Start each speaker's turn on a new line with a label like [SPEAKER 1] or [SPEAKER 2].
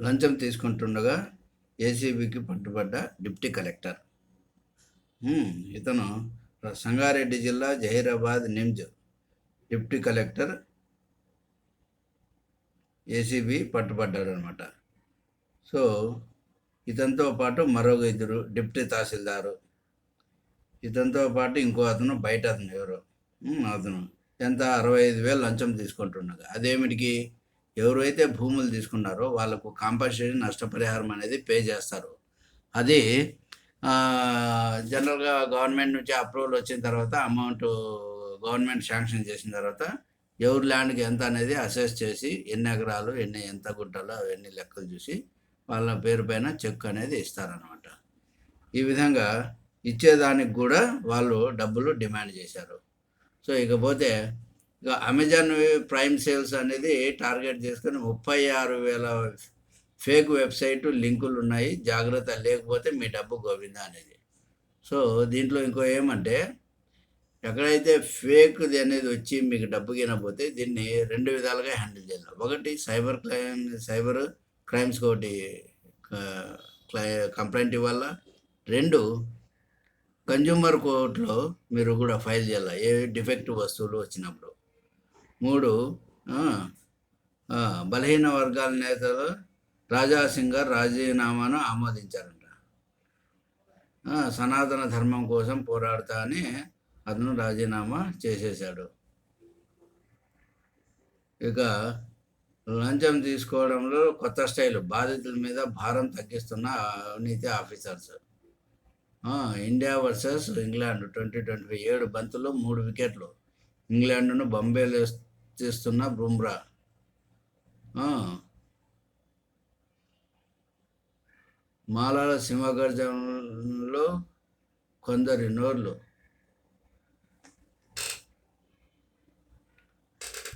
[SPEAKER 1] లంచం తీసుకుంటుండగా ఏసీబీకి పట్టుబడ్డ deputy collector. ఇతను సంగారెడ్డి జిల్లా Zaheerabad NIMZ deputy collector ACB పట్టుబడ్డాడు అనమాట సో ఇతనితో పాటు మరో ఇద్దరు డిప్టీ తహసీల్దారు. ఇతనితో పాటు ఇంకో అతను బయట అతను ఎవరు? అతను. ఎంత? అరవై ఐదు వేలు లంచం తీసుకుంటుండగా. అదేమిటికి? ఎవరైతే భూములు తీసుకున్నారో వాళ్ళకు కాంపన్సేషన్ నష్టపరిహారం అనేది పే చేస్తారు. అది జనరల్గా గవర్నమెంట్ నుంచి అప్రూవల్ వచ్చిన తర్వాత అమౌంట్ గవర్నమెంట్ శాంక్షన్ చేసిన తర్వాత ఎవరి ల్యాండ్కి ఎంత అనేది అసెస్ చేసి ఎన్ని ఎకరాలు ఎన్ని ఎంత గుంటలు అవన్నీ లెక్కలు చూసి వాళ్ళ పేరు పైన చెక్ అనేది ఇస్తారనమాట ఈ విధంగా ఇచ్చేదానికి కూడా వాళ్ళు డబ్బులు డిమాండ్ చేశారు. సో ఇకపోతే ఇక అమెజాన్ ప్రైమ్ సేల్స్ అనేది టార్గెట్ చేసుకొని ముప్పై ఆరు వేల ఫేక్ వెబ్సైట్ లింకులు ఉన్నాయి. జాగ్రత్త లేకపోతే మీ డబ్బు గోవింద అనేది. సో దీంట్లో ఇంకో ఏమంటే ఎక్కడైతే ఫేక్ది అనేది వచ్చి మీకు డబ్బు గినపోతే దీన్ని రెండు విధాలుగా హ్యాండిల్ చేయాలి ఒకటి సైబర్ క్రైమ్ సైబర్ క్రైమ్స్ ఒకటి కంప్లైంట్ ఇవ్వాలా? రెండు కన్జ్యూమర్ కోర్టులో మీరు కూడా ఫైల్ చేయాలి? ఏ డిఫెక్టివ్ వస్తువులు వచ్చినప్పుడు? మూడు బలహీన వర్గాల నేతలు రాజాసింగర్ రాజీనామాను ఆమోదించారంట. సనాతన ధర్మం కోసం పోరాడతా అని అతను రాజీనామా చేసేశాడు. ఇక లంచం తీసుకోవడంలో కొత్త స్టైల్ బాధితుల మీద భారం తగ్గిస్తున్న అవినీతి officers. India versus England twenty twenty ఏడు బంతులు మూడు వికెట్లు. ఇంగ్లాండ్ను బొంబేలో చేస్తున్న బుమ్రా. మాలాల సింహగర్జనలో కొందరి నోర్లు